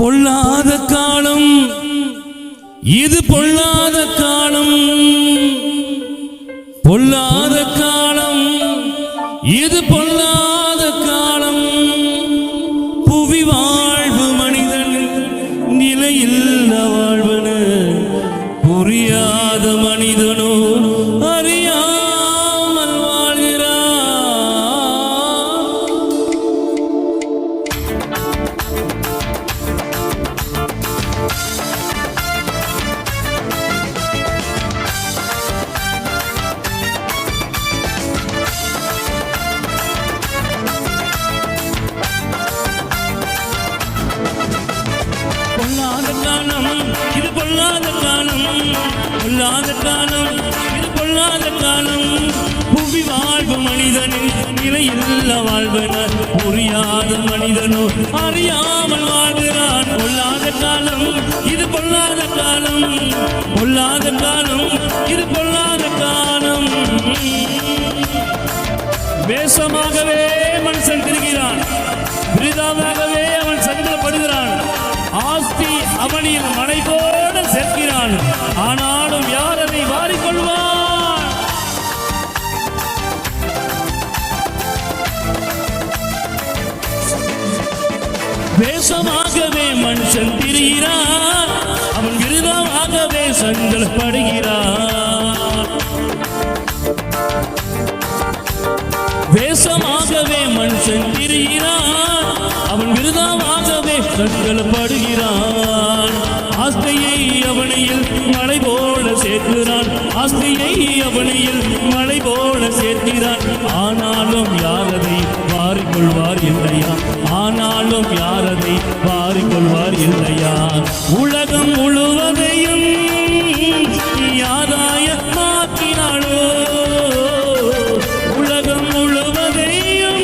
பொல்லாத காலம். இது பொல்லாத காலம். பொல்லாத காலம். இது பொல்லாத பொல்லாத காலம் இது பொல்லாத காலம் பொல்லாத காலம் இது பொல்லாத காலம். புவி வாழ்வு மனிதனின் நிலையில்ல வாழ்வனர் புரியாத மனிதனோ அறியாமல் வாழ்கிறான். பொல்லாத காலம் இது பொல்லாத காலம் பொல்லாத காலம் இது பொல்லாத காலம். வேஷமாகவே மனுஷன் திரிகிறான் விரிதாமாகவே அவன் சங்கடப்படுகிறான் ஆனாலும் யார் அதை வாரிக்கொள்வார் வேஷமாகவே மனுஷன் திரிகிறான் அவன் விருதமாகவே சங்கடப்படுகிறான் வேஷமாகவே மனுஷன் திரிகிறான் அவன் விருதமாகவே சங்கல் படுகிறான். ஆஸ்தையை அவனையில் மலை போல சேர்க்கிறான். ஆஸ்தியை அவனையில் மலை போல சேர்க்கிறான். ஆனாலும் யாரதை வாரிக்கொள்வார் இல்லையா? ஆனாலும் யாரதை வாரிக்கொள்வார் இல்லையா? உலகம் முழுவதையும் யாதாயமாக்கினாளோ உலகம் முழுவதையும்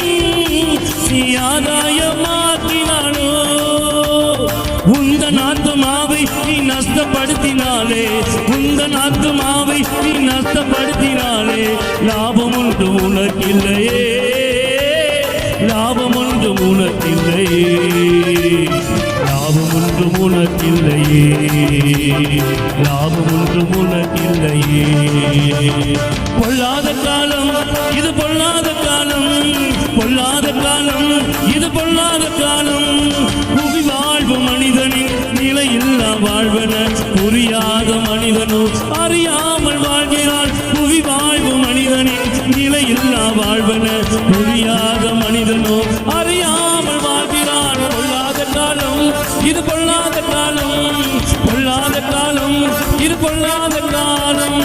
நீ ஆதாயமாக்கினானோ உந்த நாத்துமாவை நஷ்டப்படுத்தினாலே உந்த நாத்துமாவை நீ நஷ்டப்படுத்தினாலே லாபம் ஒன்று உனக்கில்லையே. லாபம் ஒன்று உனக்கில்லையே. லாபம் ஒன்று உனக்கில்லையே. லாபம் ஒன்று உனக்கில்லையே. பொல்லாத காலம் இது பொல்லாத காலம். பொல்லாத காலம் இது பொல்லாத காலம். அறியாமல் வாழ்கிறான் புவி வாழ்வு மனிதனின் நிலையில்லா வாழ்வன. புரியாத மனிதனோ அறியாமல் வாழ்கிறான் பொல்லாத காலம் இது பொல்லாத காலம். பொல்லாத காலம் இது பொல்லாத காலம்.